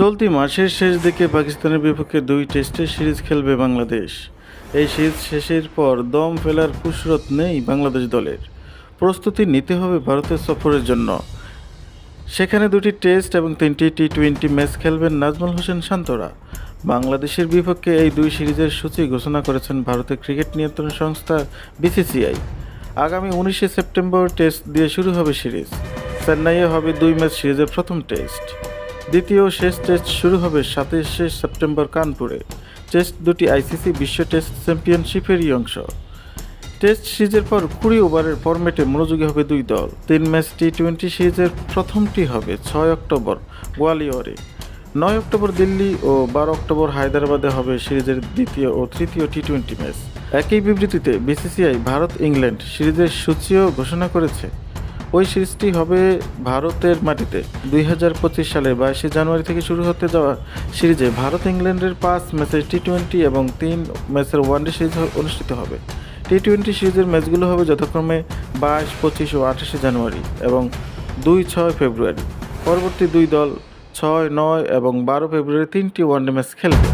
চলতি মাসের শেষ দিকে পাকিস্তানের বিপক্ষে দুই টেস্টের সিরিজ খেলবে বাংলাদেশ। এই সিরিজ শেষের পর দম ফেলার ফুসরত নেই বাংলাদেশ দলের। প্রস্তুতি নিতে হবে ভারতের সফরের জন্য। সেখানে দুটি টেস্ট এবং তিনটি টি টোয়েন্টি ম্যাচ খেলবেন নাজমুল হোসেন শান্তরা। বাংলাদেশের বিপক্ষে এই দুই সিরিজের সূচি ঘোষণা করেছেন ভারতের ক্রিকেট নিয়ন্ত্রণ সংস্থা বিসিসিআই। আগামী উনিশে সেপ্টেম্বর টেস্ট দিয়ে শুরু হবে সিরিজ। চেন্নাইয়ে হবে দুই ম্যাচ সিরিজের প্রথম টেস্ট। দ্বিতীয় শেষ টেস্ট শুরু হবে সাতাশে সেপ্টেম্বর কানপুরে। টেস্ট দুটি আইসিসি বিশ্ব টেস্ট চ্যাম্পিয়নশিপেরই অংশ। টেস্ট সিরিজের পর কুড়ি ওভারের ফরম্যাটে মনোযোগী হবে দুই দল। তিন ম্যাচ টি টোয়েন্টি সিরিজের প্রথমটি হবে ছয় অক্টোবর গোয়ালিয়রে। নয় অক্টোবর দিল্লি ও বারো অক্টোবর হায়দ্রাবাদে হবে সিরিজের দ্বিতীয় ও তৃতীয় টি টোয়েন্টি ম্যাচ। একই বিবৃতিতে বিসিসিআই ভারত ইংল্যান্ড সিরিজের সূচিও ঘোষণা করেছে। ওই সিরিজটি হবে ভারতের মাটিতে। দুই হাজার পঁচিশ সালে বাইশে জানুয়ারি থেকে শুরু হতে যাওয়া সিরিজে ভারত ইংল্যান্ডের পাঁচ ম্যাচের টি টোয়েন্টি এবং তিন ম্যাচের ওয়ানডে সিরিজ অনুষ্ঠিত হবে। টি টোয়েন্টি সিরিজের ম্যাচগুলো হবে যথাক্রমে বাইশ, পঁচিশ ও আঠাশে জানুয়ারি এবং দুই, ছয় ফেব্রুয়ারি। পরবর্তী দুই দল ছয়, নয় এবং বারো ফেব্রুয়ারি তিনটি ওয়ানডে ম্যাচ খেলবে।